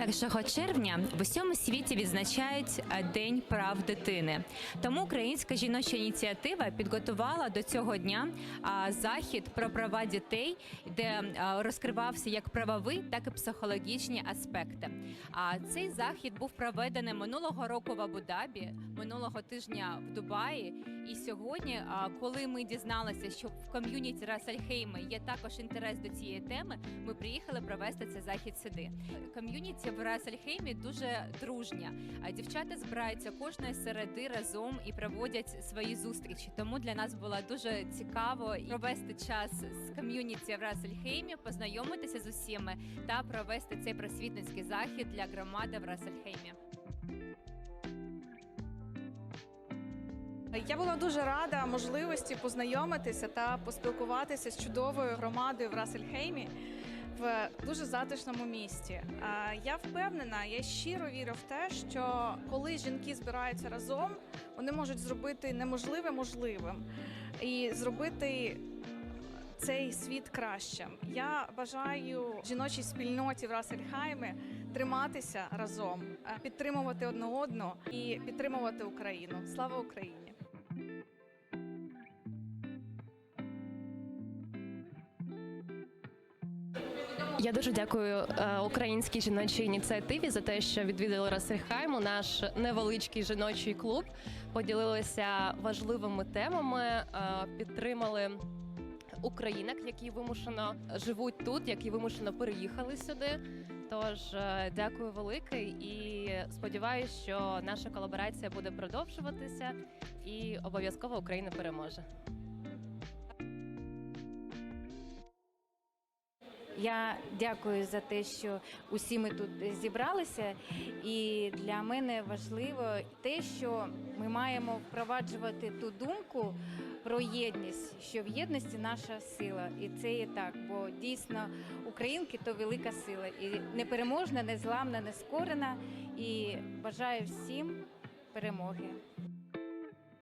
1 червня в усьому світі відзначають е, День прав дитини. Тому українська жіноча ініціатива підготувала до цього дня захід про права дітей, де розкривався як правовий, так і психологічні аспекти. А цей захід був проведений минулого року в Абу-Дабі, минулого тижня в Дубаї. І сьогодні, коли ми дізналися, що в ком'юніті Расальхейми є також інтерес до цієї теми, ми приїхали провести цей захід сюди. Ком'юніті в Расальхеймі дуже дружня. А дівчата збираються кожної середи разом і проводять свої зустрічі. Тому для нас було дуже цікаво провести час з ком'юніті в Расальхеймі, познайомитися з усіма та провести цей просвітницький захід для громади в Расальхеймі. Я була дуже рада можливості познайомитися та поспілкуватися з чудовою громадою в Рассельхеймі в дуже затишному місті. Я впевнена, я щиро вірю в те, що коли жінки збираються разом, вони можуть зробити неможливе можливим і зробити. Цей світ кращим. Я бажаю жіночій спільноті в Рассельхаймі триматися разом, е, підтримувати одне одного і підтримувати Україну. Слава Україні! Я дуже дякую е, українській жіночій ініціативі за те, що відвідали Рассельхайму, наш невеличкий жіночий клуб. Поділилися важливими темами, е, підтримали українок, які вимушено живуть тут, які вимушено переїхали сюди. Тож е, дякую велике і сподіваюся, що наша колаборація буде продовжуватися, і обов'язково Україна переможе. Я дякую за те, що усі ми тут зібралися. І для мене важливо те, що ми маємо впроваджувати ту думку про єдність, що в єдності наша сила, і це є так. Бо дійсно українки то велика сила, і непереможна, незламна, нескорена. І бажаю всім перемоги.